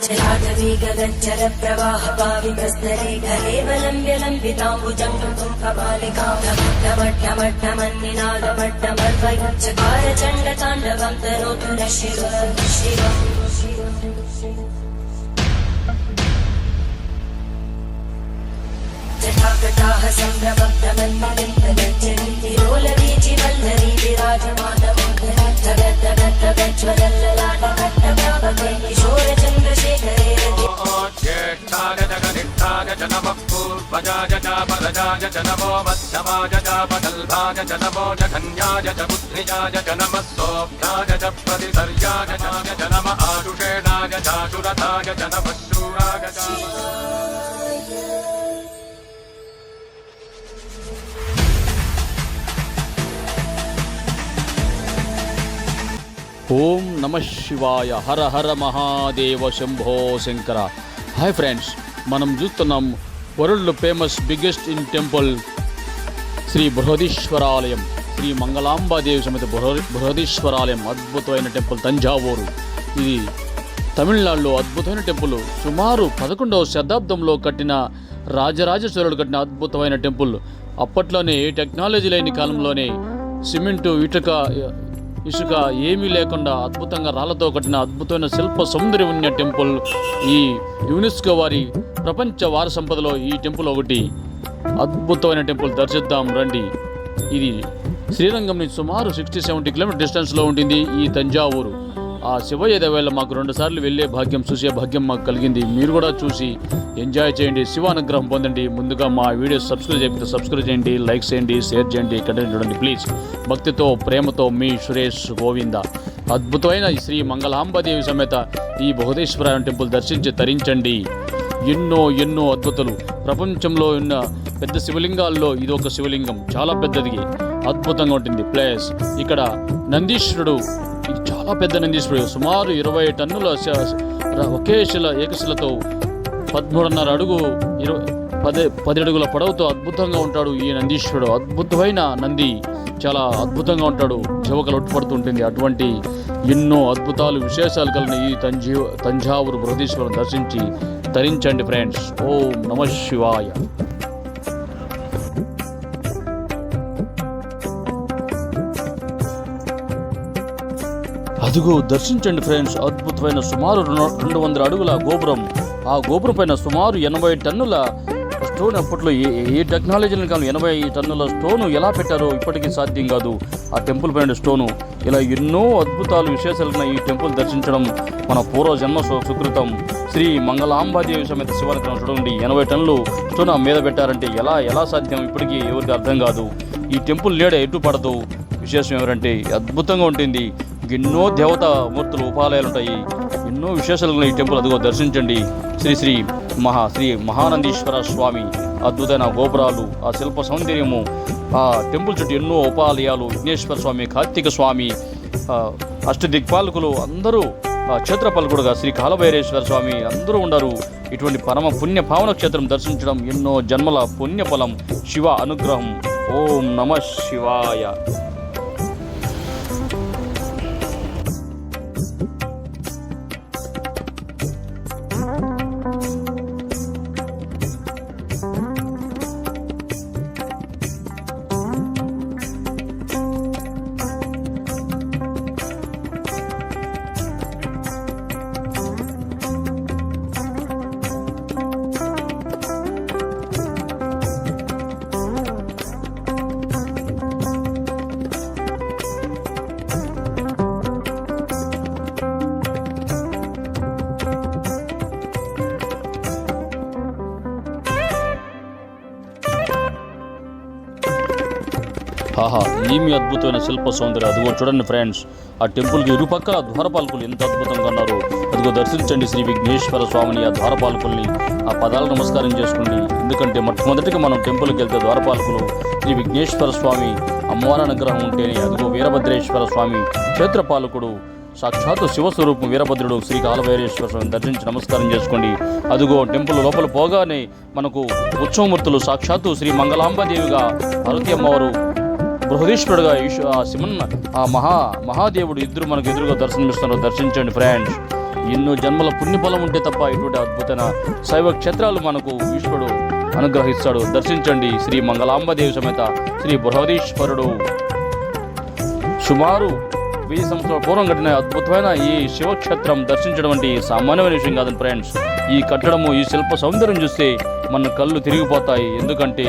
चलाटवीगगज्जर प्रवाह पावितस्तरे कलेवलम्ब्य लम्बिताम्बुजङ्गतुम् कपालिकां ढमट्टमट्टमट्टमन्निनादमट्टमर्वयुच्चकार चण्डताण्डवं तनोतु न शिव शिव जटाकटाः सम्भ्रमब्धमन्मलिन्दगज्जरि तिरोलवीचि वल्लरी पूर्वजाय च परजाय च नमो मध्यमाय च पटल्भाय च नमो जघन्याय च बुद्धिजाय च नमः सोऽभ्याय च प्रतिधर्याय च च नम आयुषेणाय चाशुरथाय च नमः शूराय च ఓం నమ శివాయ హర హర మహాదేవ శంభో శంకర హాయ్ ఫ్రెండ్స్ మనం చూస్తున్నాం world famous biggest in temple Shri Brihadeeswaralayam Shri Mangalambadevi సమేత బృహ- బృహదీశ్వరాలయం అద్భుతమైన టెంపుల్ తంజావూరు. ఇది తమిళనాడులో అద్భుతమైన టెంపుల్ సుమారు పదకొండవ శతాబ్దంలో కట్టిన రాజరాజేశ్వరుడు కట్టిన అద్భుతమైన టెంపుల్. అప్పట్లోనే టెక్నాలజీ లేని కాలంలోనే సిమెంటు ఇటుక ఇసుక ఏమీ లేకుండా అద్భుతంగా రాళ్ళతో కట్టిన అద్భుతమైన శిల్ప సౌందర్యం ఉన్న టెంపుల్ ఈ యునెస్కో వారి ప్రపంచ వారసంపదలో ఈ టెంపుల్ ఒకటి. అద్భుతమైన టెంపుల్ దర్శిద్దాం రండి. ఇది శ్రీరంగం నుంచి సుమారు సిక్స్టీ సెవెంటీ కిలోమీటర్ డిస్టెన్స్లో ఉంటుంది. ఈ తంజావూరు. ఆ శివయ్య దేవాల మాకు రెండు సార్లు వెళ్ళే భాగ్యం చూసే భాగ్యం మాకు కలిగింది. మీరు కూడా చూసి ఎంజాయ్ చేయండి. శివ అనుగ్రహం పొందండి. ముందుగా మా వీడియో సబ్స్క్రైబ్ చేయకపోతే సబ్స్క్రైబ్ చేయండి లైక్ చేయండి షేర్ చేయండి కంటెంట్ చూడండి ప్లీజ్ భక్తితో ప్రేమతో మీ సురేష్ గోవింద. అద్భుతమైన శ్రీ మంగళాంబదేవి సమేత ఈ బహుదేశ్వర టెంపుల్ దర్శించి తరించండి. ఎన్నో ఎన్నో అద్భుతాలు. ప్రపంచంలో ఉన్న పెద్ద శివలింగాల్లో ఇది ఒక శివలింగం. చాలా పెద్దది. అద్భుతంగా ఉంటుంది ప్లేస్. ఇక్కడ నందీశ్వరుడు చాలా పెద్ద నందీశ్వరుడు సుమారు ఇరవై టన్నుల ఒకే శిల ఏకశిలతో పదమూడున్నర అడుగు ఇరవై పది పది అడుగుల పొడవుతో అద్భుతంగా ఉంటాడు ఈ నందీశ్వరుడు. అద్భుతమైన నంది చాలా అద్భుతంగా ఉంటాడు. చెవకలు ఉంటుంది అటువంటి ఎన్నో అద్భుతాలు విశేషాలు కలిగిన ఈ తంజీ తంజావూరు బృహదీశ్వరం దర్శించి ధరించండి ఫ్రెండ్స్. ఓం నమ శివాయ. అదిగో దర్శించండి ఫ్రెండ్స్. అద్భుతమైన సుమారు రెండు- రెండు వందల అడుగుల గోపురం. ఆ గోపురం పైన సుమారు ఎనభై టన్నుల స్టోన్ అప్పట్లో ఏ ఏ టెక్నాలజీని కాదు ఎనభై టన్నుల స్టోను ఎలా పెట్టారో ఇప్పటికీ సాధ్యం కాదు. ఆ టెంపుల్ పైన స్టోను. ఇలా ఎన్నో అద్భుతాలు విశేషాలున్న ఈ టెంపుల్ దర్శించడం మన పూర్వ జన్మ సుకృతం. శ్రీ మంగళాంబాదేవి సమేత శివాలయం చూడండి. ఎనభై టన్నులు స్టోన్ ఆ మీద పెట్టారంటే ఎలా ఎలా సాధ్యం? ఇప్పటికీ ఎవరికి అర్థం కాదు. ఈ టెంపుల్ నీడ ఎటు పడదు? విశేషం ఎవరంటే అద్భుతంగా ఉంటుంది. ఎన్నో దేవతా మూర్తులు ఉపాలయాలు ఉంటాయి. ఎన్నో విశేషాలు ఉన్నాయి ఈ టెంపుల్. అదిగో దర్శించండి. శ్రీ శ్రీ మహా శ్రీ మహానందీశ్వర స్వామి అద్భుతమైన గోపురాలు ఆ శిల్ప సౌందర్యము ఆ టెంపుల్ చుట్టూ ఎన్నో ఉపాలయాలు విఘ్నేశ్వర స్వామి కార్తీక స్వామి అష్టదిక్పాలకులు అందరూ ఆ, క్షేత్రపాలకుడుగా శ్రీ కాలభైరేశ్వర స్వామి అందరూ ఉండరు. ఇటువంటి పరమ పుణ్య పావన క్షేత్రం దర్శించడం ఎన్నో జన్మల పుణ్యఫలం. శివ అనుగ్రహం. ఓం నమ శివాయ. ఆహా ఏమి అద్భుతమైన శిల్ప సౌందర్యం. అదిగో చూడండి ఫ్రెండ్స్ ఆ టెంపుల్కి ఇరుపక్కల ద్వారపాలకులు ఎంత అద్భుతంగా ఉన్నారు. అదిగో దర్శించండి శ్రీ విఘ్నేశ్వర స్వామిని ఆ ద్వారపాలకుల్ని. ఆ పదాలు నమస్కారం చేసుకోండి. ఎందుకంటే మొట్టమొదటిగా మనం టెంపుల్కి వెళ్తే ద్వారపాలకులు శ్రీ విఘ్నేశ్వర స్వామి అమ్మవారి అనుగ్రహం ఉంటేనే. అదిగో వీరభద్రేశ్వర స్వామి క్షేత్రపాలకుడు సాక్షాత్తు శివస్వరూపం వీరభద్రుడు శ్రీ కాలభైరేశ్వర స్వామిని దర్శించి నమస్కారం చేసుకోండి. అదిగో టెంపుల్ లోపల పోగానే మనకు ఉత్సవమూర్తులు సాక్షాత్తు శ్రీ మంగళాంబదేవిగా పార్వతీ అమ్మవారు బృహదీశ్వరుడుగా ఈశ్వ ఆ శివన్ ఆ మహా మహాదేవుడు ఇద్దరు మనకు ఎదురుగా దర్శనమిస్తున్నారు. దర్శించండి ఫ్రెండ్స్. ఎన్నో జన్మల పుణ్యఫలం ఉంటే తప్ప ఇటువంటి అద్భుతమైన శైవ క్షేత్రాలు మనకు ఈశ్వరుడు అనుగ్రహిస్తాడు. దర్శించండి శ్రీ మంగళాంబదేవి సమేత శ్రీ బృహదీశ్వరుడు. సుమారు వెయ్యి సంవత్సరాల పూర్వం కట్టిన అద్భుతమైన ఈ శివక్షేత్రం దర్శించడం వంటి సామాన్యమైన విషయం కాదండి ఫ్రెండ్స్. ఈ కట్టడము ఈ శిల్ప సౌందర్యం చూస్తే మన కళ్ళు తిరిగిపోతాయి. ఎందుకంటే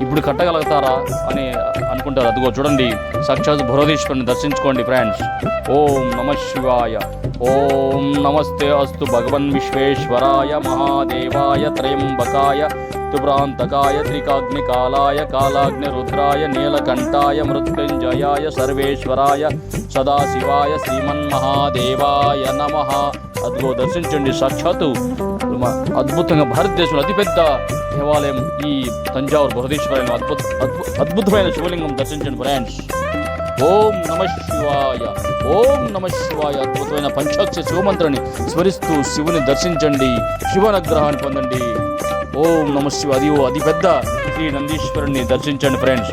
ఇప్పుడు కట్టగలుగుతారా అని అనుకుంటారు. అదిగో చూడండి. సాక్షాత్ భురదేశ్వరుని దర్శించుకోండి ఫ్రెండ్స్. ఓం నమ శివాయ. ఓం నమస్తే అస్తు భగవన్ విశ్వేశ్వరాయ మహాదేవాయ త్రయంబకాయ తుభ్రాంతకాయ త్రికాగ్నికాలాయ కాలాగ్ని రుద్రాయ నీలకంఠాయ మృత్యుంజయాయ సర్వేశ్వరాయ సదాశివాయ శ్రీమన్మహాదేవాయ నమ. అదిగో దర్శించండి సాక్షాత్తు అద్భుతంగా భారతదేశంలో అతిపెద్ద దేవాలయం ఈ తంజావూరు బృహదీశ్వరైన అద్భుత అద్భుతమైన శివలింగం దర్శించండి ఫ్రెండ్స్ ఓం నమ శివాయ ఓం నమ శివాయ. అద్భుతమైన పంచాక్ష శివమంత్రాన్ని స్మరిస్తూ శివుని దర్శించండి శివనగ్రహాన్ని పొందండి. ఓం నమ శివ అది ఓ అతి పెద్ద శ్రీ నందీశ్వరుణ్ణి దర్శించండి friends